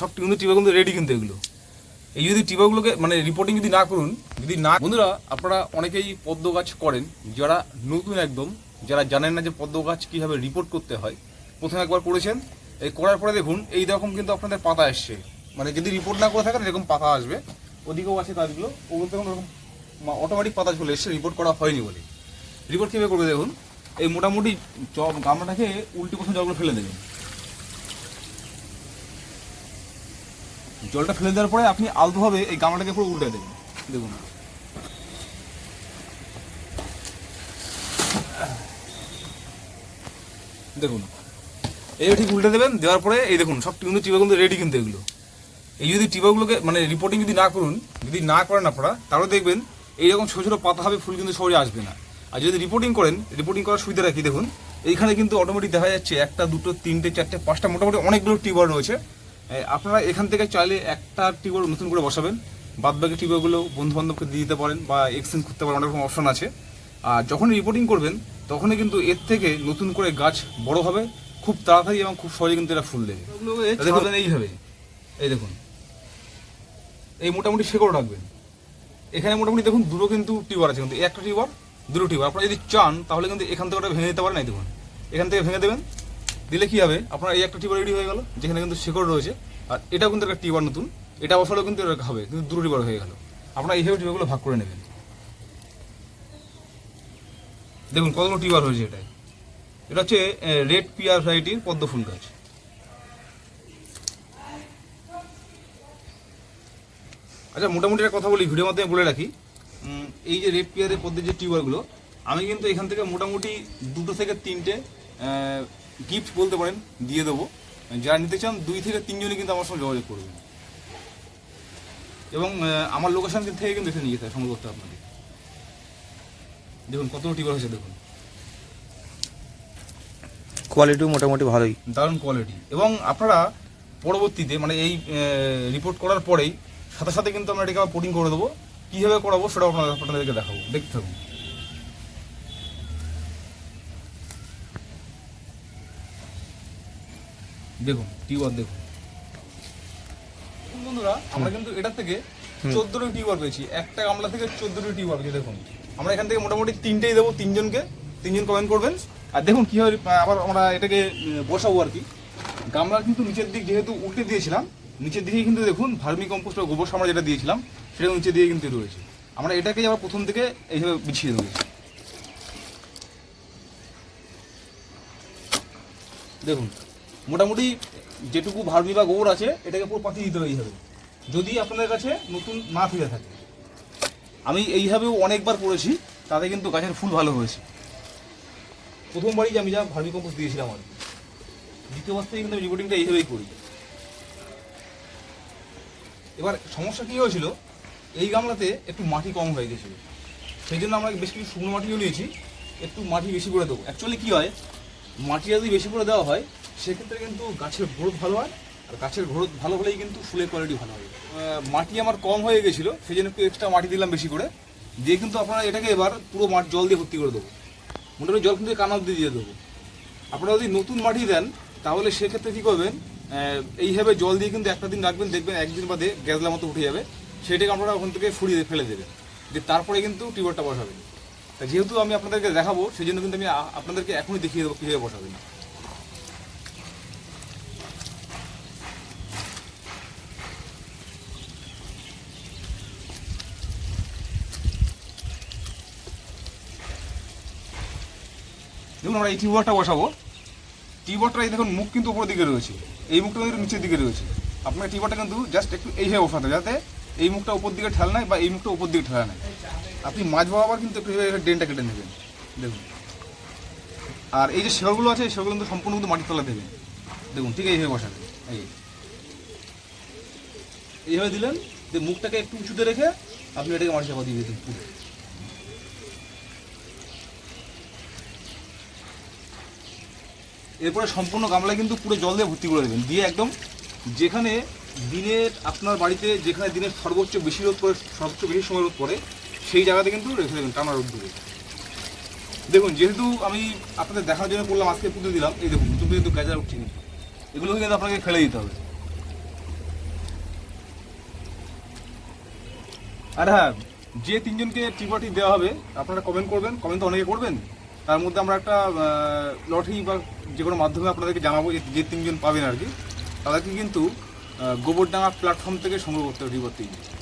সব কিন্তু টিপা কিন্তু রেডি কিন্তু এগুলো। এই যদি টিপাগুলোকে মানে রিপোর্টিং যদি না করুন, যদি না বন্ধুরা, আপনারা অনেকেই পদ্ম গাছ করেন, যারা নতুন একদম, যারা জানেন না যে পদ্ম গাছ কীভাবে রিপোর্ট করতে হয়, প্রথমে একবার করেছেন, এই করার পরে দেখুন, এই রকম কিন্তু আপনাদের পাতা আসছে মানে যদি রিপোর্ট না করে থাকেন, এরকম পাতা আসবে। ওদিকেও আছে গাছগুলো, ওগুলো তখন ওরকম অটোমেটিক পাতা চলে এসছে রিপোর্ট করা হয়নি বলে। রিপোর্ট কীভাবে করবে দেখুন, এই মোটামুটি গামলাটাকে উল্টি প্রথম জলগুলো ফেলে দেবেন জলটা ফেলে দেওয়ার পরে আপনি আলতোভাবে এই গামলাটাকে পুরো উল্টে দেবেন। দেখুন। দেখুন। এই ঠিক উল্টে দেবেন, দেওয়ার পরে এই দেখুন, সব কিন্তু টিপা কিন্তু রেডি কিন্তু এগুলো। এই যদি টিপাগুলোকে মানে রিপোর্টিং যদি না করুন, যদি না করেন আপনারা, তাহলে দেখবেন এইরকম ছোটো ছোটো পাতা হবে, ফুল কিন্তু সহজে আসবে না। আর যদি রিপোর্টিং করেন রিপোর্টিং করার সুবিধা রাখি দেখুন? এইখানে কিন্তু অটোমেটিক দেখা যাচ্ছে একটা, দুটো, তিনটে, চারটে, পাঁচটা, মোটামুটি অনেকগুলো টিউবার রয়েছে। আপনারা এখান থেকে চাইলে একটা টিউবার নতুন করে বসাবেন। বাদ বাকি টিউবারগুলো বন্ধু বান্ধবকে দিয়ে দিতে পারেন বা এক্সচেঞ্জ করতে পারেন অনেক রকম অপশন আছে। আর যখন রিপোর্টিং করবেন তখনই কিন্তু এর থেকে নতুন করে গাছ বড় হবে। খুব তাড়াতাড়ি এবং খুব সহজে কিন্তু এটা ফুল দেবে দেখুন এইভাবে। এই দেখুন। এই মোটামুটি শেকড় রাখবেন। এখানে মোটামুটি দেখুন দুটো কিন্তু টিউবার আছে। কিন্তু একটা টিউবার দুটো টিউবার আপনারা যদি চান তাহলে কিন্তু এখান থেকে ওটা ভেঙে দিতে পারেন। এই দেখুন এখান থেকে ভেঙে দেবেন। দিলে কি হবে? আপনার এই একটা টিউবার রেডি হয়ে গেল, যেখানে কিন্তু শেকড় রয়েছে। আর এটাও কিন্তু একটা টিউবার নতুন, এটা বসালেও কিন্তু এরকম হবে, কিন্তু দুটো টিউবার হয়ে গেল। আপনারা এইভাবে টিউবারগুলো ভাগ করে নেবেন। দেখুন কতগুলো টিউবার হয়েছে এটাই এটা হচ্ছে রেড পিয়ার ভ্যারাইটির পদ্ম ফুল গাছ। আচ্ছা মোটামুটি একটা কথা বলি, ভিডিওর মাধ্যমে বলে রাখি। এই যে রেড পিয়ারের পদ্মের যে টিউবারগুলো আমি কিন্তু এখান থেকে মোটামুটি দুটো থেকে তিনটে গিফট বলতে পারেন দিয়ে দেবো। যারা নিতে চান দুই থেকে তিনজনই কিন্তু আমার সঙ্গে যোগাযোগ করবেন। এবং আমার লোকেশন থেকে কিন্তু এখানে নিয়ে যেতে সংগ্রহ করতে আপনাকে দেখুন কতগুলো টিউবার হয়েছে দেখুন। কোয়ালিটিও মোটামুটি ভালোই। দারুণ কোয়ালিটি এবং আপনারা পরবর্তীতে মানে এই রিপোর্ট করার পরেই সাথে সাথে কিন্তু আমরা এটাকে আবার পোটিং করে দেবো। কীভাবে করাবো সেটাও আপনাদের আপনাদেরকে দেখাবো। দেখতে থাকুন। দেখুন টিউবার দেখুন। বন্ধুরা আমরা কিন্তু এটা থেকে চোদ্দটি টিউবার পেয়েছি। একটা গামলা থেকে চোদ্দটি টিউবার পেয়েছি দেখুন। আমরা এখান থেকে মোটামুটি তিনটেই দেবো তিনজনকে। তিনজন কমেন্ট করবেন। আর দেখুন কীভাবে আবার আমরা এটাকে বসাবো আর কি। গামলার কিন্তু নিচের দিক যেহেতু উল্টে দিয়েছিলাম নিচের দিকে কিন্তু দেখুন ভার্মি কম্পোস্ট বা গোবর সামরা যেটা দিয়েছিলাম সেটা নিচে দিয়ে কিন্তু রয়েছে। আমরা এটাকে আবার প্রথম থেকে এইভাবে বিছিয়ে দেবো। দেখুন মোটামুটি যেটুকু ভার্মি বা গোবর আছে, এটাকে পুরো পাঠিয়ে দিতে হবে যদি আপনাদের কাছে নতুন না ফিরে থাকে। আমি এইভাবেও অনেকবার করেছি, তাতে কিন্তু গাছের ফুল ভালো হয়েছে। প্রথমবারই যে আমি যা ভার্মি কম্পোস্ট দিয়েছিলাম আর। দ্বিতীয়বার থেকে কিন্তু আমি রিপোর্টিংটা এইভাবেই করি। এবার সমস্যা কী হয়েছিল, এই গামলাতে একটু মাটি কম হয়ে গেছিল। সেই জন্য আমরা বেশ কিছু শুকনো মাটিও নিয়েছি, একটু মাটি বেশি করে দেবো। অ্যাকচুয়ালি কী হয়, মাটি যদি বেশি করে দেওয়া হয় সেক্ষেত্রে কিন্তু গাছের গ্রোথ ভালো হয় আর গাছের গ্রোথ ভালো হলেই কিন্তু ফুলের কোয়ালিটি ভালো আহ, মাটি আমার কম হয়ে গেছিল সেই জন্য একটু এক্সট্রা মাটি দিলাম বেশি করে। দিয়ে কিন্তু আপনারা এটাকে এবার পুরো মাঠ জল দিয়ে ভর্তি করে দেবো। মোটামুটি জল কিন্তু কানা অব্দি দিয়ে দেবো। আপনারা যদি নতুন মাটি দেন তাহলে সেক্ষেত্রে কী করবেন এইভাবে জল দিয়ে কিন্তু একটা দিন রাখবেন দেখবেন একদিন বাদে গ্যাসলার মতো উঠে যাবে। সেটাকে আপনারা ওখান থেকে ফুরিয়ে ফেলে দেবেন। যে তারপরে কিন্তু টিউবারটা বসাবেন। তা যেহেতু আমি আপনাদেরকে দেখাবো সেই জন্য কিন্তু আমি আপনাদেরকে এখনই দেখিয়ে দেবো কীভাবে বসাবেন। দেখুন, আমরা এই টিউবারটা বসাবো। টিউবারটা এই দেখুন, মুখ কিন্তু উপরের দিকে রয়েছে। এই মুখটা কিন্তু নিচের দিকে রয়েছে। আপনার টিউবারটা কিন্তু জাস্ট একটু এইভাবে বসাতে যাতে এই মুখটা উপর দিকে ঠেলা নেয় বা এই মুখটা উপর দিকে ঠেলা নেয়। আপনি মাছ বরাবর কিন্তু একটু ড্রেনটা কেটে নেবেন, দেখুন। আর এই যে শেওরগুলো আছে শেওরগুলো কিন্তু সম্পূর্ণ কিন্তু মাটির তলা দেবেন। দেখুন, ঠিক এইভাবে বসাবেন, এই। এইভাবে দিলেন যে মুখটাকে একটু উঁচুতে রেখে আপনি এটাকে মাটি চাপা দিয়ে দিন পুরো। এরপরে সম্পূর্ণ গামলায় কিন্তু পুরো জল দিয়ে ভর্তি করে দেবেন। দিয়ে একদম যেখানে দিনের আপনার বাড়িতে যেখানে দিনের সর্বোচ্চ বেশি রোদ পড়ে, সর্বোচ্চ বেশি সময় রোদ পড়ে, সেই জায়গাতে কিন্তু রেখে দেবেন টানা রোদ দিয়ে দেখুন, যেহেতু আমি আপনাদের দেখার জন্য বললাম আজকে পুঁতে দিলাম, এই দেখুন তুমি কিন্তু গাজার উঠছে কিন্তু। এগুলো কিন্তু আপনাকে খেলে দিতে হবে। আর হ্যাঁ যে তিনজনকে টিপাটি দেওয়া হবে, আপনারা কমেন্ট করবেন কমেন্ট তো অনেকে করবেন। তার মধ্যে আমরা একটা লটারি বা যে কোনো মাধ্যমে আপনাদেরকে জানাব যে- যে তিনজন পাবেন আর কি, তাদেরকে কিন্তু গোবরডাঙা গোবরডাঙ্গা প্ল্যাটফর্ম থেকে সংগ্রহ করতে হবে তিনজন